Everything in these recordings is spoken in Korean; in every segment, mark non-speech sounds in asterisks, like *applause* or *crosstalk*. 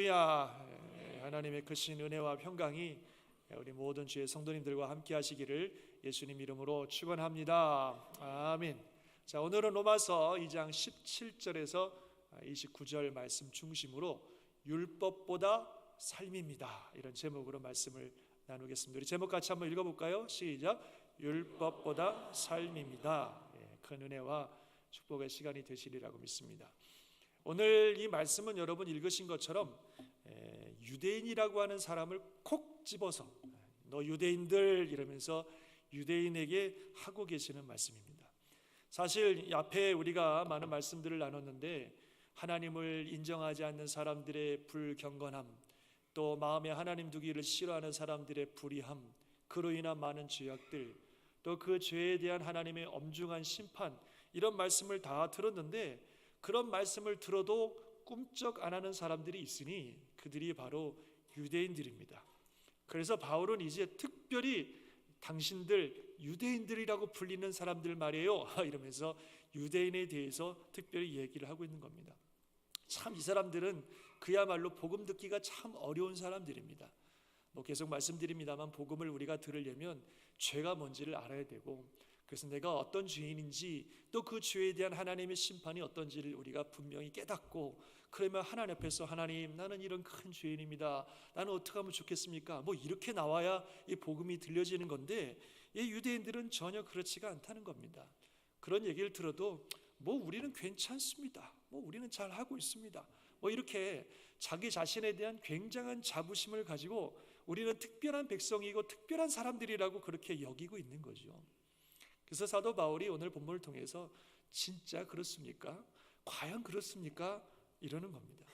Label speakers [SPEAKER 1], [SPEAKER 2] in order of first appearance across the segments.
[SPEAKER 1] 할렐루야 하나님의 크신 은혜와 평강이 우리 모든 주의 성도님들과 함께 하시기를 예수님 이름으로 축원합니다. 아멘. 자, 오늘은 로마서 2장 17절에서 29절 말씀 중심으로 율법보다 삶입니다. 이런 제목으로 말씀을 나누겠습니다. 우리 제목 같이 한번 읽어 볼까요? 시작. 율법보다 삶입니다. 예, 큰 은혜와 축복의 시간이 되시리라고 믿습니다. 오늘 이 말씀은 여러분 읽으신 것처럼 에, 유대인이라고 하는 사람을 콕 집어서 너 유대인들 이러면서 유대인에게 하고 계시는 말씀입니다. 사실 이 앞에 우리가 많은 말씀들을 나눴는데 하나님을 인정하지 않는 사람들의 불경건함, 또 마음에 하나님 두기를 싫어하는 사람들의 불의함, 그로 인한 많은 죄악들, 또 그 죄에 대한 하나님의 엄중한 심판 이런 말씀을 다 들었는데 그런 말씀을 들어도 꿈쩍 안 하는 사람들이 있으니 그들이 바로 유대인들입니다. 그래서 바울은 이제 특별히 당신들 유대인들이라고 불리는 사람들 말이에요. *laughs* 이러면서 유대인에 대해서 특별히 얘기를 하고 있는 겁니다. 참 이 사람들은 그야말로 복음 듣기가 참 어려운 사람들입니다. 뭐 계속 말씀드립니다만 복음을 우리가 들으려면 죄가 뭔지를 알아야 되고 그래서 내가 어떤 죄인인지 또 그 죄에 대한 하나님의 심판이 어떤지를 우리가 분명히 깨닫고 그러면 하나님 앞에서 하나님 나는 이런 큰 죄인입니다. 나는 어떻게 하면 좋겠습니까? 뭐 이렇게 나와야 이 복음이 들려지는 건데 이 유대인들은 전혀 그렇지가 않다는 겁니다. 그런 얘기를 들어도 뭐 우리는 괜찮습니다. 뭐 우리는 잘 하고 있습니다. 뭐 이렇게 자기 자신에 대한 굉장한 자부심을 가지고 우리는 특별한 백성이고 특별한 사람들이라고 그렇게 여기고 있는 거죠. 그래서 사도 바울이 오늘 본문을 통해서 진짜 그렇습니까? 과연 그렇습니까? 이러는 겁니다.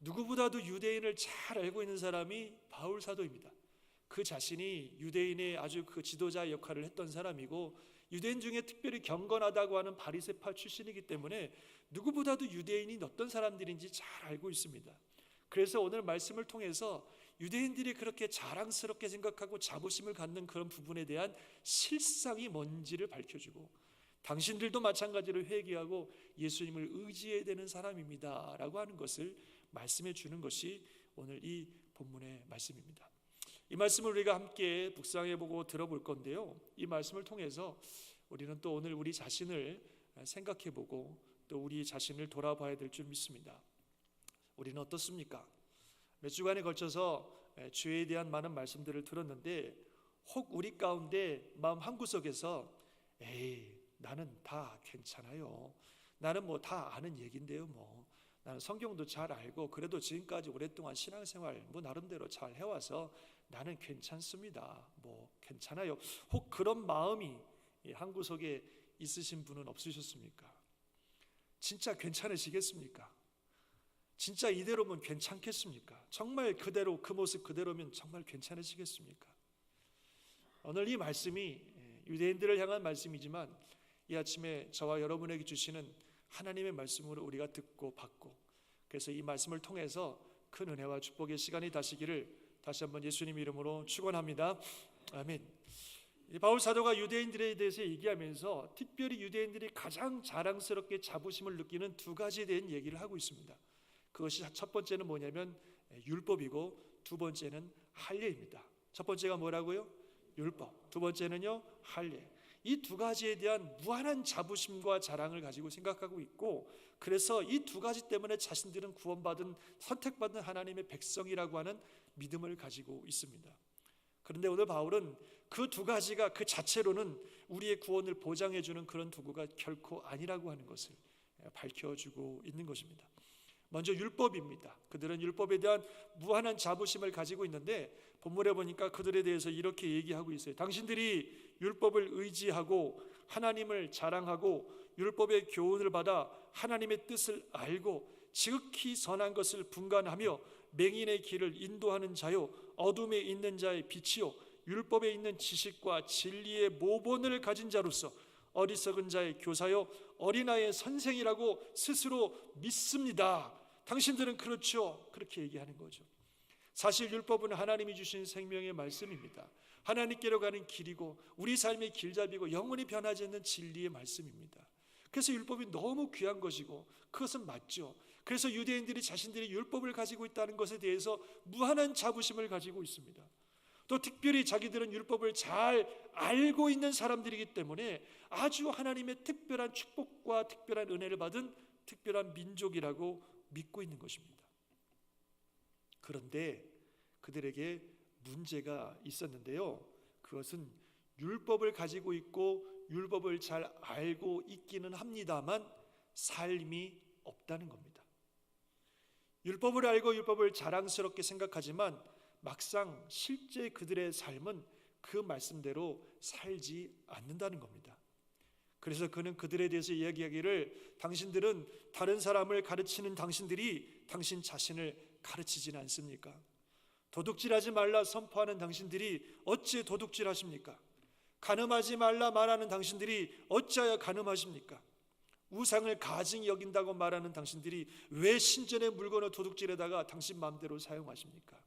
[SPEAKER 1] 누구보다도 유대인을 잘 알고 있는 사람이 바울 사도입니다. 그 자신이 유대인의 아주 그 지도자 역할을 했던 사람이고 유대인 중에 특별히 경건하다고 하는 바리새파 출신이기 때문에 누구보다도 유대인이 어떤 사람들인지 잘 알고 있습니다. 그래서 오늘 말씀을 통해서 유대인들이 그렇게 자랑스럽게 생각하고 자부심을 갖는 그런 부분에 대한 실상이 뭔지를 밝혀주고 당신들도 마찬가지로 회개하고 예수님을 의지해야 되는 사람입니다 라고 하는 것을 말씀해 주는 것이 오늘 이 본문의 말씀입니다. 이 말씀을 우리가 함께 묵상해 보고 들어볼 건데요. 이 말씀을 통해서 우리는 또 오늘 우리 자신을 생각해 보고 또 우리 자신을 돌아봐야 될 줄 믿습니다. 우리는 어떻습니까? 몇 주간에 걸쳐서 주에 대한 많은 말씀들을 들었는데 혹 우리 가운데 마음 한구석에서 에이 나는 다 괜찮아요. 나는 뭐 다 아는 얘긴데요. 뭐 나는 성경도 잘 알고 그래도 지금까지 오랫동안 신앙생활 뭐 나름대로 잘 해와서 나는 괜찮습니다. 뭐 괜찮아요. 혹 그런 마음이 한 구석에 있으신 분은 없으셨습니까? 진짜 괜찮으시겠습니까? 진짜 이대로면 괜찮겠습니까? 정말 그대로 그 모습 그대로면 정말 괜찮으시겠습니까? 오늘 이 말씀이 유대인들을 향한 말씀이지만 이 아침에 저와 여러분에게 주시는 하나님의 말씀으로 우리가 듣고 받고 그래서 이 말씀을 통해서 큰 은혜와 축복의 시간이 다시기를 다시 한번 예수님 이름으로 축원합니다. 아멘. 바울 사도가 유대인들에 대해서 얘기하면서 특별히 유대인들이 가장 자랑스럽게 자부심을 느끼는 두 가지에 대한 얘기를 하고 있습니다. 그것이 첫 번째는 뭐냐면 율법이고 두 번째는 할례입니다. 첫 번째가 뭐라고요? 율법. 두 번째는요 할례. 이 두 가지에 대한 무한한 자부심과 자랑을 가지고 생각하고 있고 그래서 이 두 가지 때문에 자신들은 구원받은 선택받은 하나님의 백성이라고 하는 믿음을 가지고 있습니다. 그런데 오늘 바울은 그 두 가지가 그 자체로는 우리의 구원을 보장해 주는 그런 도구가 결코 아니라고 하는 것을 밝혀 주고 있는 것입니다. 먼저 율법입니다. 그들은 율법에 대한 무한한 자부심을 가지고 있는데 본문에 보니까 그들에 대해서 이렇게 얘기하고 있어요. 당신들이 율법을 의지하고 하나님을 자랑하고 율법의 교훈을 받아 하나님의 뜻을 알고 지극히 선한 것을 분간하며 맹인의 길을 인도하는 자요 어둠에 있는 자의 빛이요 율법에 있는 지식과 진리의 모본을 가진 자로서 어리석은 자의 교사요 어린아이의 선생이라고 스스로 믿습니다. 당신들은 그렇죠. 그렇게 얘기하는 거죠. 사실 율법은 하나님이 주신 생명의 말씀입니다. 하나님께로 가는 길이고 우리 삶의 길잡이고 영원히 변하지 않는 진리의 말씀입니다. 그래서 율법이 너무 귀한 것이고 그것은 맞죠. 그래서 유대인들이 자신들이 율법을 가지고 있다는 것에 대해서 무한한 자부심을 가지고 있습니다. 또 특별히 자기들은 율법을 잘 알고 있는 사람들이기 때문에 아주 하나님의 특별한 축복과 특별한 은혜를 받은 특별한 민족이라고 믿고 있는 것입니다. 그런데 그들에게 문제가 있었는데요. 그것은 율법을 가지고 있고 율법을 잘 알고 있기는 합니다만 삶이 없다는 겁니다. 율법을 알고 율법을 자랑스럽게 생각하지만 막상 실제 그들의 삶은 그 말씀대로 살지 않는다는 겁니다. 그래서 그는 그들에 대해서 이야기하기를 당신들은 다른 사람을 가르치는 당신들이 당신 자신을 가르치지는 않습니까? 도둑질하지 말라 선포하는 당신들이 어찌 도둑질하십니까? 가늠하지 말라 말하는 당신들이 어찌하여 가늠하십니까? 우상을 가증히 여긴다고 말하는 당신들이 왜 신전의 물건을 도둑질에다가 당신 마음대로 사용하십니까?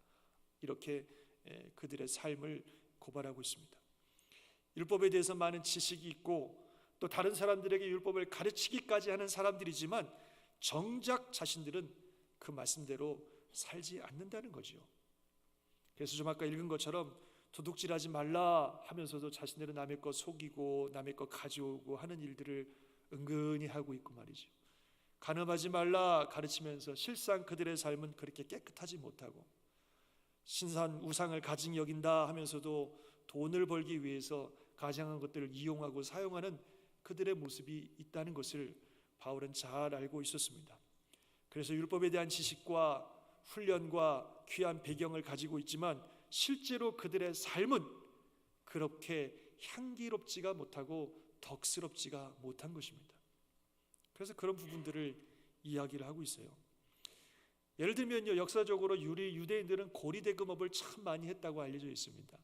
[SPEAKER 1] 이렇게 예, 그들의 삶을 고발하고 있습니다. 율법에 대해서 많은 지식이 있고 또 다른 사람들에게 율법을 가르치기까지 하는 사람들이지만 정작 자신들은 그 말씀대로 살지 않는다는 거지요. 그래서 좀 아까 읽은 것처럼 도둑질하지 말라 하면서도 자신들은 남의 것 속이고 남의 것 가져오고 하는 일들을 은근히 하고 있고 말이죠. 간음하지 말라 가르치면서 실상 그들의 삶은 그렇게 깨끗하지 못하고 신산 우상을 가증 여긴다 하면서도 돈을 벌기 위해서 가장한 것들을 이용하고 사용하는 그들의 모습이 있다는 것을 바울은 잘 알고 있었습니다. 그래서 율법에 대한 지식과 훈련과 귀한 배경을 가지고 있지만 실제로 그들의 삶은 그렇게 향기롭지가 못하고 덕스럽지가 못한 것입니다. 그래서 그런 부분들을 이야기를 하고 있어요. 예를 들면요, 역사적으로 유리 유대인들은 고리 대금업을 참 많이 했다고 알려져 있습니다.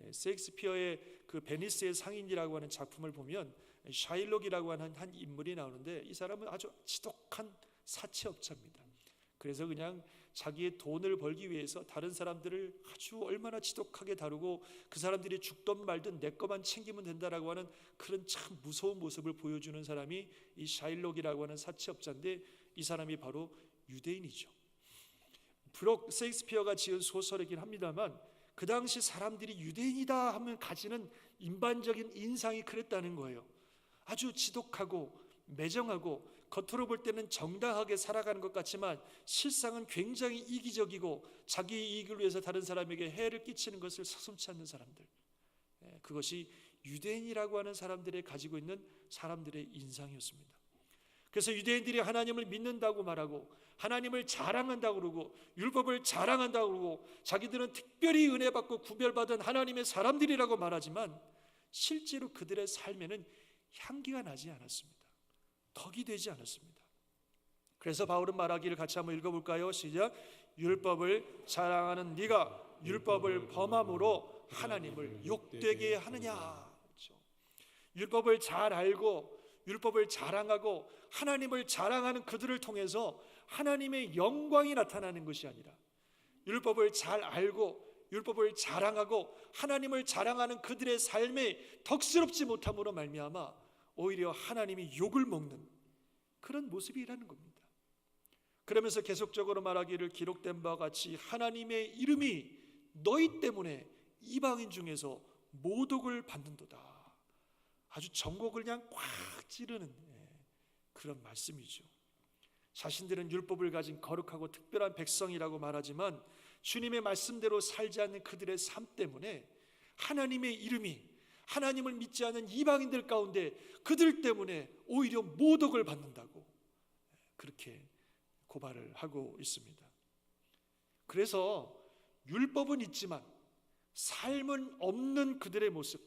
[SPEAKER 1] 예, 셰익스피어의 그 베니스의 상인이라고 하는 작품을 보면 샤일록이라고 하는 한 인물이 나오는데 이 사람은 아주 지독한 사채업자입니다. 그래서 그냥 자기의 돈을 벌기 위해서 다른 사람들을 아주 얼마나 지독하게 다루고 그 사람들이 죽든 말든 내 것만 챙기면 된다라고 하는 그런 참 무서운 모습을 보여주는 사람이 이 샤일록이라고 하는 사채업자인데 이 사람이 바로 유대인이죠. 비록 세익스피어가 지은 소설이긴 합니다만 그 당시 사람들이 유대인이다 하면 가지는 일반적인 인상이 그랬다는 거예요. 아주 지독하고 매정하고 겉으로 볼 때는 정당하게 살아가는 것 같지만 실상은 굉장히 이기적이고 자기 이익을 위해서 다른 사람에게 해를 끼치는 것을 서슴치 않는 사람들. 예, 그것이 유대인이라고 하는 사람들의 가지고 있는 사람들의 인상이었습니다. 그래서 유대인들이 하나님을 믿는다고 말하고 하나님을 자랑한다고 그러고 율법을 자랑한다고 그러고 자기들은 특별히 은혜 받고 구별받은 하나님의 사람들이라고 말하지만 실제로 그들의 삶에는 향기가 나지 않았습니다. 덕이 되지 않았습니다. 그래서 바울은 말하기를 같이 한번 읽어볼까요? 시작. 율법을 자랑하는 네가 율법을 범함으로 하나님을 욕되게 하느냐. 그렇죠. 율법을 잘 알고 율법을 자랑하고 하나님을 자랑하는 그들을 통해서 하나님의 영광이 나타나는 것이 아니라 율법을 잘 알고 율법을 자랑하고 하나님을 자랑하는 그들의 삶에 덕스럽지 못함으로 말미암아 오히려 하나님이 욕을 먹는 그런 모습이라는 겁니다. 그러면서 계속적으로 말하기를 기록된 바와 같이 하나님의 이름이 너희 때문에 이방인 중에서 모독을 받는도다. 아주 전곡을 그냥 꽉 찌르는 예, 그런 말씀이죠. 자신들은 율법을 가진 거룩하고 특별한 백성이라고 말하지만 주님의 말씀대로 살지 않는 그들의 삶 때문에 하나님의 이름이 하나님을 믿지 않는 이방인들 가운데 그들 때문에 오히려 모독을 받는다고 그렇게 고발을 하고 있습니다. 그래서 율법은 있지만 삶은 없는 그들의 모습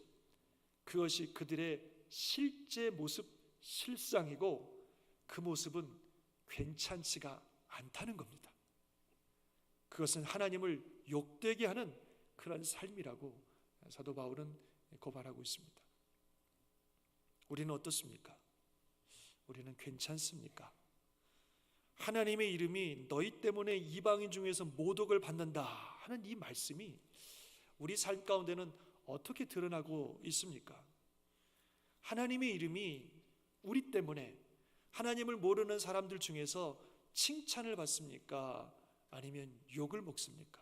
[SPEAKER 1] 그것이 그들의 실제 모습 실상이고 그 모습은 괜찮지가 않다는 겁니다. 그것은 하나님을 욕되게 하는 그런 삶이라고 사도 바울은 고발하고 있습니다. 우리는 어떻습니까? 우리는 괜찮습니까? 하나님의 이름이 너희 때문에 이방인 중에서 모독을 받는다 하는 이 말씀이 우리 삶 가운데는 어떻게 드러나고 있습니까? 하나님의 이름이 우리 때문에 하나님을 모르는 사람들 중에서 칭찬을 받습니까? 아니면 욕을 먹습니까?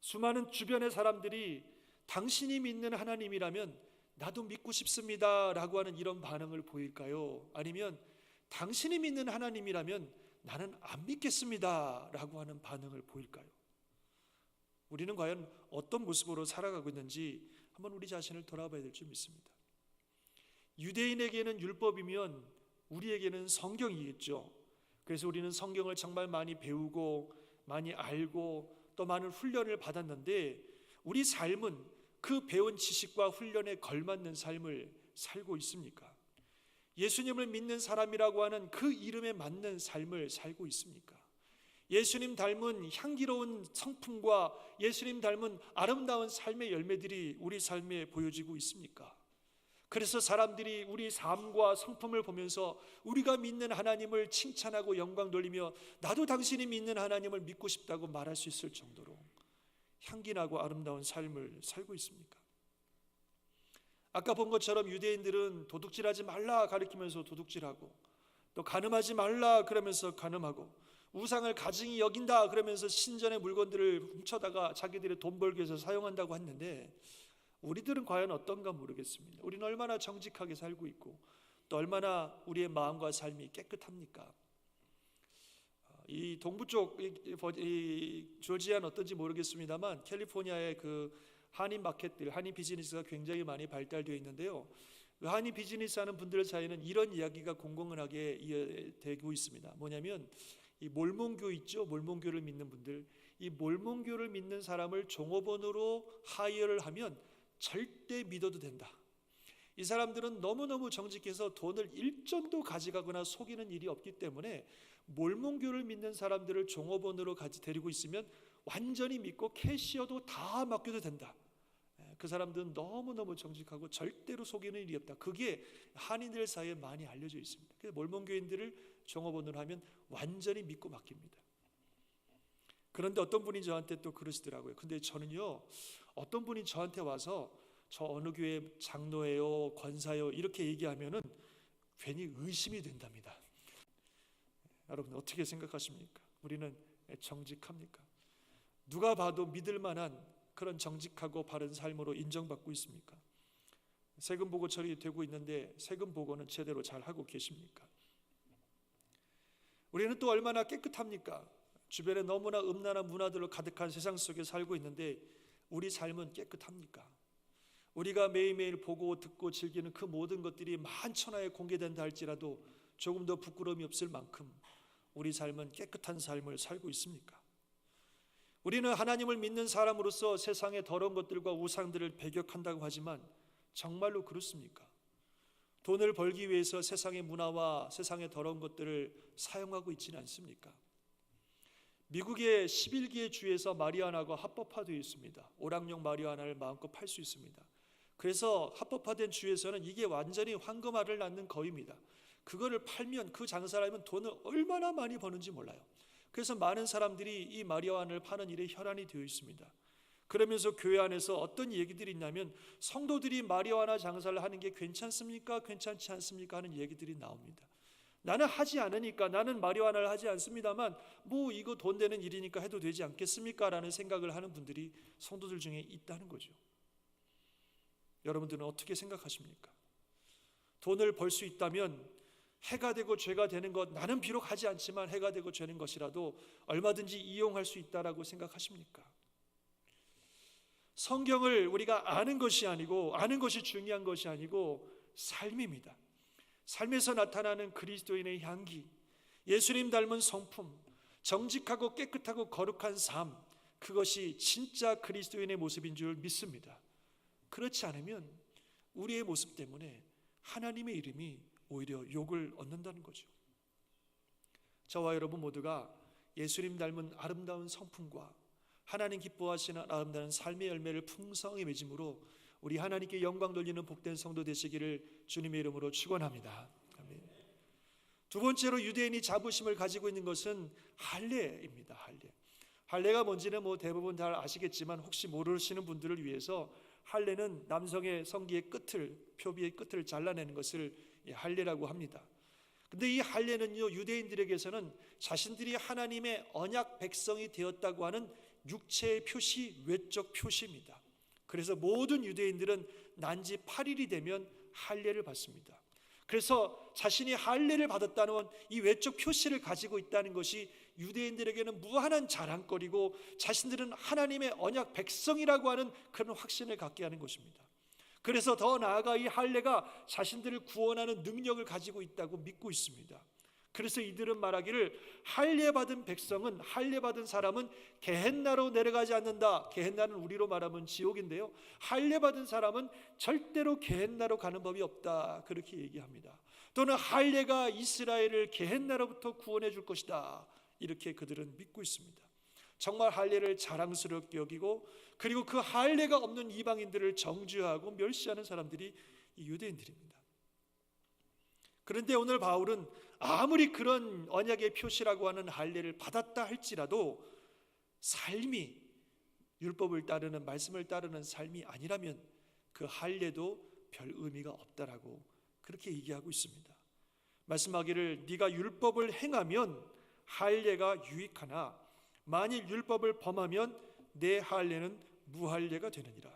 [SPEAKER 1] 수많은 주변의 사람들이 당신이 믿는 하나님이라면 나도 믿고 싶습니다 라고 하는 이런 반응을 보일까요? 아니면 당신이 믿는 하나님이라면 나는 안 믿겠습니다 라고 하는 반응을 보일까요? 우리는 과연 어떤 모습으로 살아가고 있는지 한번 우리 자신을 돌아봐야 될 줄 믿습니다. 유대인에게는 율법이면 우리에게는 성경이겠죠. 그래서 우리는 성경을 정말 많이 배우고 많이 알고 또 많은 훈련을 받았는데 우리 삶은 그 배운 지식과 훈련에 걸맞는 삶을 살고 있습니까? 예수님을 믿는 사람이라고 하는 그 이름에 맞는 삶을 살고 있습니까? 예수님 닮은 향기로운 성품과 예수님 닮은 아름다운 삶의 열매들이 우리 삶에 보여지고 있습니까? 그래서 사람들이 우리 삶과 성품을 보면서 우리가 믿는 하나님을 칭찬하고 영광 돌리며 나도 당신이 믿는 하나님을 믿고 싶다고 말할 수 있을 정도로 향기나고 아름다운 삶을 살고 있습니까? 아까 본 것처럼 유대인들은 도둑질하지 말라 가르치면서 도둑질하고 또 가늠하지 말라 그러면서 가늠하고 우상을 가증히 여긴다 그러면서 신전의 물건들을 훔쳐다가 자기들의 돈 벌기 위해서 사용한다고 했는데 우리들은 과연 어떤가 모르겠습니다. 우리는 얼마나 정직하게 살고 있고 또 얼마나 우리의 마음과 삶이 깨끗합니까? 이 동부 쪽 이, 이, 조지아는 어떤지 모르겠습니다만 캘리포니아의 그 한인 마켓들, 한인 비즈니스가 굉장히 많이 발달되어 있는데요. 그 한인 비즈니스 하는 분들 사이에는 이런 이야기가 공공연하게 되고 있습니다. 뭐냐면 이 몰몬교 있죠? 몰몬교를 믿는 분들, 이 몰몬교를 믿는 사람을 종업원으로 하이어를 하면 절대 믿어도 된다. 이 사람들은 너무너무 정직해서 돈을 일전도 가져가거나 속이는 일이 없기 때문에 몰몬교를 믿는 사람들을 종업원으로 같이 데리고 있으면 완전히 믿고 캐시어도 다 맡겨도 된다. 예, 그 사람들은 너무너무 정직하고 절대로 속이는 일이 없다. 그게 한인들 사이에 많이 알려져 있습니다. 그래서 몰몬교인들을 종업원으로 하면 완전히 믿고 맡깁니다. 그런데 어떤 분이 저한테 또 그러시더라고요. 근데 저는요, 어떤 분이 저한테 와서 저 어느 교회 장로예요, 권사요 이렇게 얘기하면은 괜히 의심이 된답니다. 여러분 어떻게 생각하십니까? 우리는 정직합니까? 누가 봐도 믿을 만한 그런 정직하고 바른 삶으로 인정받고 있습니까? 세금 보고 처리되고 있는데 세금 보고는 제대로 잘 하고 계십니까? 우리는 또 얼마나 깨끗합니까? 주변에 너무나 음란한 문화들로 가득한 세상 속에 살고 있는데 우리 삶은 깨끗합니까? 우리가 매일매일 보고 듣고 즐기는 그 모든 것들이 만천하에 공개된다 할지라도 조금 더 부끄러움이 없을 만큼 우리 삶은 깨끗한 삶을 살고 있습니까? 우리는 하나님을 믿는 사람으로서 세상의 더러운 것들과 우상들을 배격한다고 하지만 정말로 그렇습니까? 돈을 벌기 위해서 세상의 문화와 세상의 더러운 것들을 사용하고 있지는 않습니까? 미국의 11개의 주에서 마리아나가 합법화되어 있습니다. 오락용 마리아나를 마음껏 팔 수 있습니다. 그래서 합법화된 주에서는 이게 완전히 황금알을 낳는 거입니다. 그거를 팔면 그 장사를 하면 돈을 얼마나 많이 버는지 몰라요. 그래서 많은 사람들이 이 마리아나를 파는 일에 혈안이 되어 있습니다. 그러면서 교회 안에서 어떤 얘기들이 있냐면 성도들이 마리아나 장사를 하는 게 괜찮습니까? 괜찮지 않습니까? 하는 얘기들이 나옵니다. 나는 하지 않으니까 나는 마리아나를 하지 않습니다만 뭐 이거 돈 되는 일이니까 해도 되지 않겠습니까? 라는 생각을 하는 분들이 성도들 중에 있다는 거죠. 여러분들은 어떻게 생각하십니까? 돈을 벌 수 있다면 해가 되고 죄가 되는 것 나는 비록 하지 않지만 해가 되고 죄는 것이라도 얼마든지 이용할 수 있다라고 생각하십니까? 성경을 우리가 아는 것이 아니고 아는 것이 중요한 것이 아니고 삶입니다. 삶에서 나타나는 그리스도인의 향기, 예수님 닮은 성품, 정직하고 깨끗하고 거룩한 삶, 그것이 진짜 그리스도인의 모습인 줄 믿습니다. 그렇지 않으면 우리의 모습 때문에 하나님의 이름이 오히려 욕을 얻는다는 거죠. 저와 여러분 모두가 예수님 닮은 아름다운 성품과 하나님 기뻐하시는 아름다운 삶의 열매를 풍성히 맺음으로 우리 하나님께 영광 돌리는 복된 성도 되시기를 주님의 이름으로 축원합니다. 아멘. 두 번째로 유대인이 자부심을 가지고 있는 것은 할례입니다. 할례. 할례가 뭔지는 뭐 대부분 잘 아시겠지만 혹시 모르시는 분들을 위해서 할례는 남성의 성기의 끝을 표비의 끝을 잘라내는 것을 할례라고 합니다. 근데 이 할례는요 유대인들에게서는 자신들이 하나님의 언약 백성이 되었다고 하는 육체의 표시, 외적 표시입니다. 그래서 모든 유대인들은 난지 8일이 되면 할례를 받습니다. 그래서 자신이 할례를 받았다는 이 외적 표시를 가지고 있다는 것이 유대인들에게는 무한한 자랑거리고 자신들은 하나님의 언약 백성이라고 하는 그런 확신을 갖게 하는 것입니다. 그래서 더 나아가 이 할례가 자신들을 구원하는 능력을 가지고 있다고 믿고 있습니다. 그래서 이들은 말하기를 할례 받은 백성은 할례 받은 사람은 게헨나로 내려가지 않는다. 게헨나는 우리로 말하면 지옥인데요. 할례 받은 사람은 절대로 게헨나로 가는 법이 없다. 그렇게 얘기합니다. 또는 할례가 이스라엘을 게헨나로부터 구원해 줄 것이다. 이렇게 그들은 믿고 있습니다. 정말 할례를 자랑스럽게 여기고 그리고 그 할례가 없는 이방인들을 정죄하고 멸시하는 사람들이 이 유대인들입니다. 그런데 오늘 바울은 아무리 그런 언약의 표시라고 하는 할례를 받았다 할지라도 삶이 율법을 따르는 말씀을 따르는 삶이 아니라면 그 할례도 별 의미가 없다라고 그렇게 얘기하고 있습니다. 말씀하기를 네가 율법을 행하면 할례가 유익하나 만일 율법을 범하면 내 할례는 무할례가 되느니라.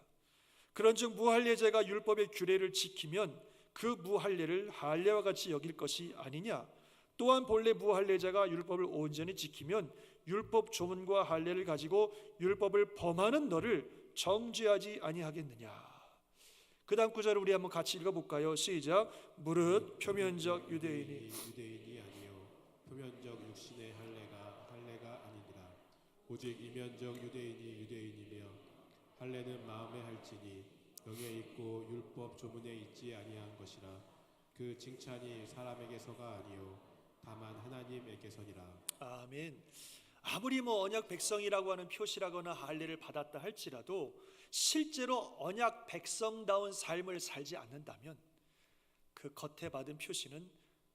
[SPEAKER 1] 그런즉 무할례자가 율법의 규례를 지키면 그 무할례를 할례와 같이 여길 것이 아니냐. 또한 본래 무할례자가 율법을 온전히 지키면 율법 조문과 할례를 가지고 율법을 범하는 너를 정죄하지 아니하겠느냐. 그 다음 구절을 우리 한번 같이 읽어볼까요? 시작. 무릇 표면적 유대인이
[SPEAKER 2] 유대인이 아니요 표면적 육신의 할례가 할례가 아니니라 오직 이면적 유대인이 유대인이며 할례는 마음에 할지니 영에 있고 율법 조문에 있지 아니한 것이라 그 칭찬이 사람에게서가 아니요 다만 하나님에게서니라
[SPEAKER 1] 아멘. 아무리 뭐 언약 백성이라고 하는 표시라거나 할례를 받았다 할지라도 실제로 언약 백성다운 삶을 살지 않는다면 그 겉에 받은 표시는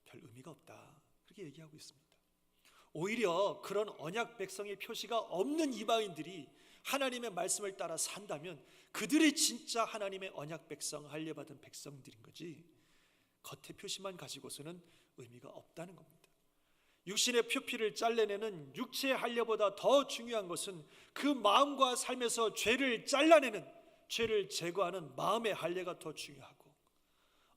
[SPEAKER 1] 별 의미가 없다. 그렇게 얘기하고 있습니다. 오히려 그런 언약 백성의 표시가 없는 이방인들이 하나님의 말씀을 따라 산다면 그들이 진짜 하나님의 언약 백성 할례 받은 백성들인 거지. 겉의 표시만 가지고서는 의미가 없다는 겁니다. 육신의 표피를 잘라내는 육체의 할례보다 더 중요한 것은 그 마음과 삶에서 죄를 잘라내는 죄를 제거하는 마음의 할례가 더 중요하고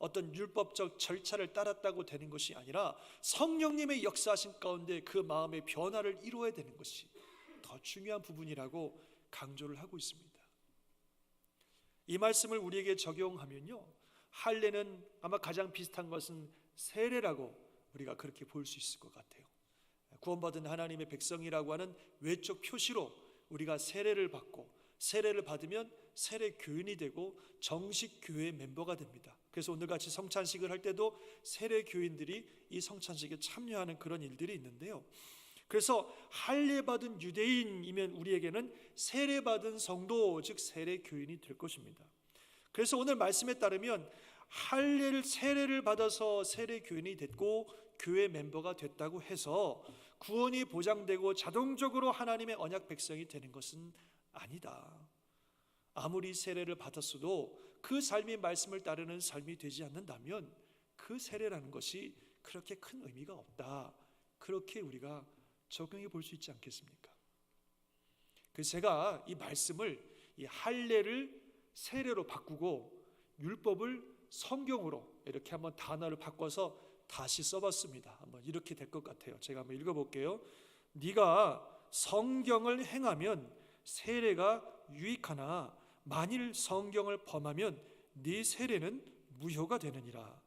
[SPEAKER 1] 어떤 율법적 절차를 따랐다고 되는 것이 아니라 성령님의 역사하신 가운데 그 마음의 변화를 이루어야 되는 것이 더 중요한 부분이라고 강조를 하고 있습니다. 이 말씀을 우리에게 적용하면요. 할례는 아마 가장 비슷한 것은 세례라고 우리가 그렇게 볼 수 있을 것 같아요. 구원받은 하나님의 백성이라고 하는 외적 표시로 우리가 세례를 받고 세례를 받으면 세례 교인이 되고 정식 교회 멤버가 됩니다. 그래서 오늘 같이 성찬식을 할 때도 세례 교인들이 이 성찬식에 참여하는 그런 일들이 있는데요. 그래서 할례 받은 유대인이면 우리에게는 세례 받은 성도 즉 세례 교인이 될 것입니다. 그래서 오늘 말씀에 따르면 할례를 세례를 받아서 세례 교인이 됐고 교회 멤버가 됐다고 해서 구원이 보장되고 자동적으로 하나님의 언약 백성이 되는 것은 아니다. 아무리 세례를 받았어도 그 삶이 말씀을 따르는 삶이 되지 않는다면 그 세례라는 것이 그렇게 큰 의미가 없다. 그렇게 우리가 적용해 볼 수 있지 않겠습니까? 그래서 제가 이 말씀을 이 할례를 세례로 바꾸고 율법을 성경으로 이렇게 한번 단어를 바꿔서 다시 써봤습니다. 한번 이렇게 될 것 같아요. 제가 한번 읽어볼게요. 네가 성경을 행하면 세례가 유익하나 만일 성경을 범하면 네 세례는 무효가 되느니라.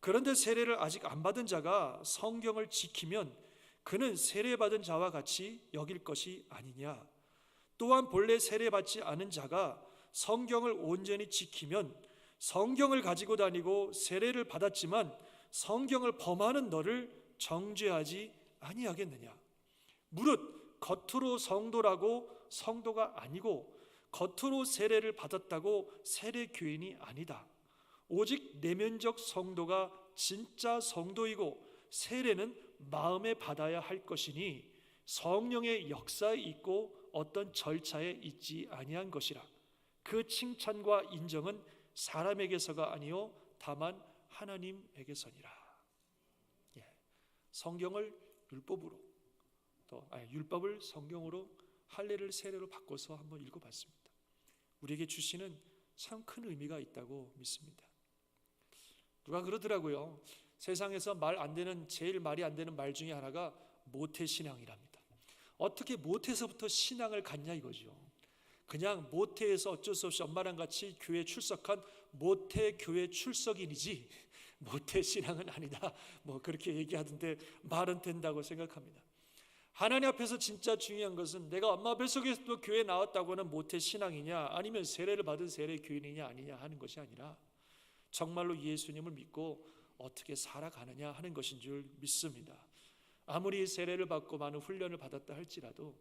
[SPEAKER 1] 그런데 세례를 아직 안 받은 자가 성경을 지키면 그는 세례 받은 자와 같이 여길 것이 아니냐. 또한 본래 세례 받지 않은 자가 성경을 온전히 지키면 성경을 가지고 다니고 세례를 받았지만 성경을 범하는 너를 정죄하지 아니하겠느냐. 무릇 겉으로 성도라고 성도가 아니고 겉으로 세례를 받았다고 세례 교인이 아니다. 오직 내면적 성도가 진짜 성도이고 세례는 마음에 받아야 할 것이니 성령의 역사에 있고 어떤 절차에 있지 아니한 것이라. 그 칭찬과 인정은 사람에게서가 아니요 다만 하나님에게서니라. 예. 성경을 율법으로 또 아니, 율법을 성경으로 할례를 세례로 바꿔서 한번 읽어봤습니다. 우리에게 주시는 참 큰 의미가 있다고 믿습니다. 누가 그러더라고요. 세상에서 말 안 되는 제일 말이 안 되는 말 중에 하나가 모태 신앙이랍니다. 어떻게 모태에서부터 신앙을 갖냐 이거죠. 그냥 모태에서 어쩔 수 없이 엄마랑 같이 교회 출석한 모태 교회 출석인이지 모태 신앙은 아니다. 뭐 그렇게 얘기하던데 말은 된다고 생각합니다. 하나님 앞에서 진짜 중요한 것은 내가 엄마 뱃속에서도 교회 나왔다고는 모태 신앙이냐 아니면 세례를 받은 세례 교인이냐 아니냐 하는 것이 아니라 정말로 예수님을 믿고 어떻게 살아가느냐 하는 것인 줄 믿습니다. 아무리 세례를 받고 많은 훈련을 받았다 할지라도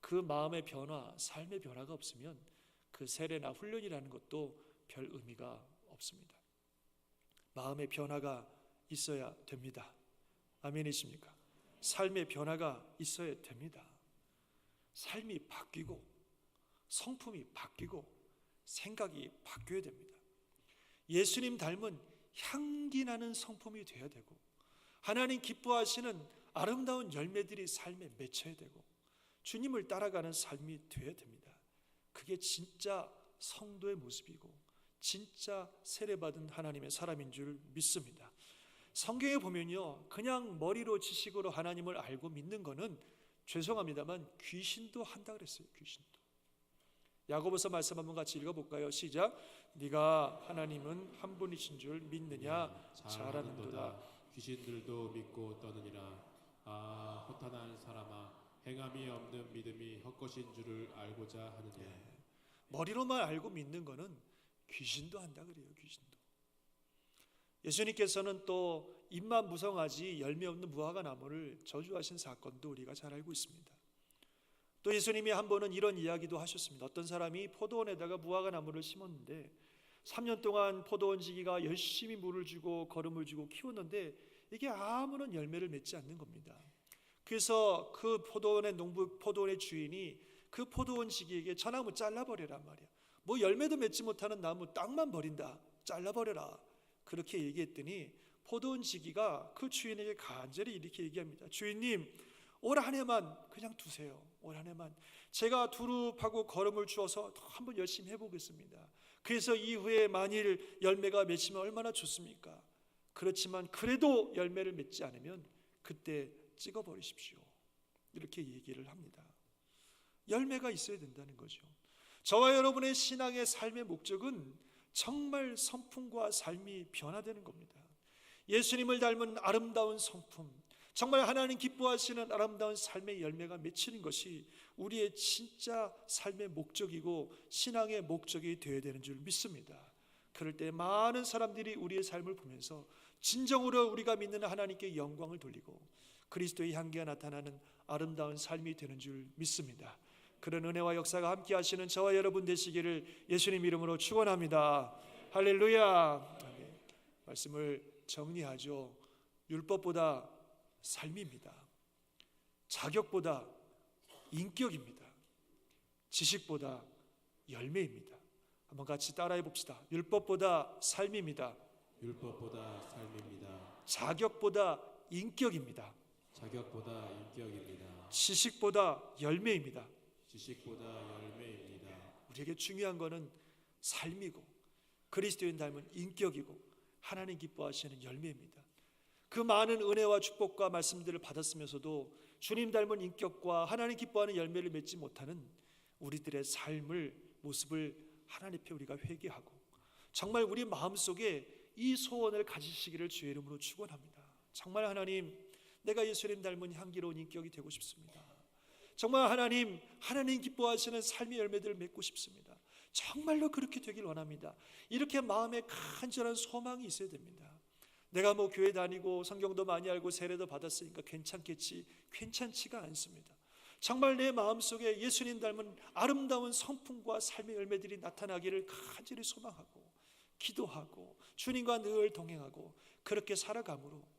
[SPEAKER 1] 그 마음의 변화, 삶의 변화가 없으면 그 세례나 훈련이라는 것도 별 의미가 없습니다. 마음의 변화가 있어야 됩니다. 아멘이십니까? 삶의 변화가 있어야 됩니다. 삶이 바뀌고 성품이 바뀌고 생각이 바뀌어야 됩니다. 예수님 닮은 향기 나는 성품이 되어야 되고 하나님 기뻐하시는 아름다운 열매들이 삶에 맺혀야 되고 주님을 따라가는 삶이 되어야 됩니다. 그게 진짜 성도의 모습이고 진짜 세례받은 하나님의 사람인 줄 믿습니다. 성경에 보면요. 그냥 머리로 지식으로 하나님을 알고 믿는 거는 죄송합니다만 귀신도 한다 그랬어요. 귀신도. 야고보서 말씀 한번 같이 읽어 볼까요? 시작. 네가 하나님은 한 분이신 줄 믿느냐? 잘하는도다.
[SPEAKER 2] 귀신들도 믿고 떠느니라. 아 허탄한 사람아 행함이 없는 믿음이 헛것인 줄을 알고자 하느냐.
[SPEAKER 1] 머리로만 알고 믿는 거는 귀신도 한다 그래요. 귀신도. 예수님께서는 또 입만 무성하지 열매 없는 무화과 나무를 저주하신 사건도 우리가 잘 알고 있습니다. 또 예수님이 한 번은 이런 이야기도 하셨습니다. 어떤 사람이 포도원에다가 무화과 나무를 심었는데 3년 동안 포도원 지기가 열심히 물을 주고 거름을 주고 키웠는데 이게 아무런 열매를 맺지 않는 겁니다. 그래서 그 포도원의 농부 포도원의 주인이 그 포도원 지기에게 저 나무 잘라버리란 말이야. 뭐 열매도 맺지 못하는 나무 땅만 버린다. 잘라버려라. 그렇게 얘기했더니 포도원 지기가 그 주인에게 간절히 이렇게 얘기합니다. 주인님, 올 한 해만 그냥 두세요. 올 한 해만 제가 두릅하고 거름을 주어서 더 한번 열심히 해보겠습니다. 그래서 이후에 만일 열매가 맺히면 얼마나 좋습니까? 그렇지만 그래도 열매를 맺지 않으면 그때 찍어버리십시오. 이렇게 얘기를 합니다. 열매가 있어야 된다는 거죠. 저와 여러분의 신앙의 삶의 목적은 정말 성품과 삶이 변화되는 겁니다. 예수님을 닮은 아름다운 성품, 정말 하나님 기뻐하시는 아름다운 삶의 열매가 맺히는 것이 우리의 진짜 삶의 목적이고 신앙의 목적이 되어야 되는 줄 믿습니다. 그럴 때 많은 사람들이 우리의 삶을 보면서 진정으로 우리가 믿는 하나님께 영광을 돌리고 그리스도의 향기가 나타나는 아름다운 삶이 되는 줄 믿습니다. 그런 은혜와 역사가 함께 하시는 저와 여러분 되시기를 예수님 이름으로 축원합니다. 할렐루야. 말씀을 정리하죠. 율법보다 삶입니다. 자격보다 인격입니다. 지식보다 열매입니다. 한번 같이 따라해 봅시다. 율법보다 삶입니다.
[SPEAKER 2] 율법보다 삶입니다.
[SPEAKER 1] 자격보다 인격입니다.
[SPEAKER 2] 자격보다 인격입니다.
[SPEAKER 1] 지식보다 열매입니다.
[SPEAKER 2] 지식보다 열매입니다.
[SPEAKER 1] 우리에게 중요한 것은 삶이고 그리스도인 닮은 인격이고 하나님 기뻐하시는 열매입니다. 그 많은 은혜와 축복과 말씀들을 받았으면서도 주님 닮은 인격과 하나님 기뻐하는 열매를 맺지 못하는 우리들의 삶을 모습을 하나님 앞에 우리가 회개하고 정말 우리 마음속에 이 소원을 가지시기를 주의 이름으로 축원합니다. 정말 하나님 내가 예수님 닮은 향기로운 인격이 되고 싶습니다. 정말 하나님 하나님 기뻐하시는 삶의 열매들을 맺고 싶습니다. 정말로 그렇게 되길 원합니다. 이렇게 마음에 간절한 소망이 있어야 됩니다. 내가 뭐 교회 다니고 성경도 많이 알고 세례도 받았으니까 괜찮겠지. 괜찮지가 않습니다. 정말 내 마음속에 예수님 닮은 아름다운 성품과 삶의 열매들이 나타나기를 간절히 소망하고 기도하고 주님과 늘 동행하고 그렇게 살아감으로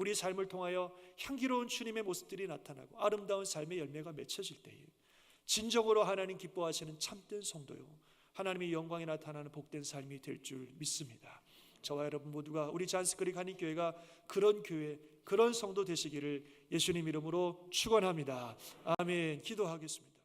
[SPEAKER 1] 우리 삶을 통하여 향기로운 주님의 모습들이 나타나고 아름다운 삶의 열매가 맺혀질 때에 진정으로 하나님 기뻐하시는 참된 성도요 하나님의 영광이 나타나는 복된 삶이 될 줄 믿습니다. 저와 여러분 모두가 우리 잔스크릭 한인 교회가 그런 교회, 그런 성도 되시기를 예수님 이름으로 축원합니다. 아멘. 기도하겠습니다.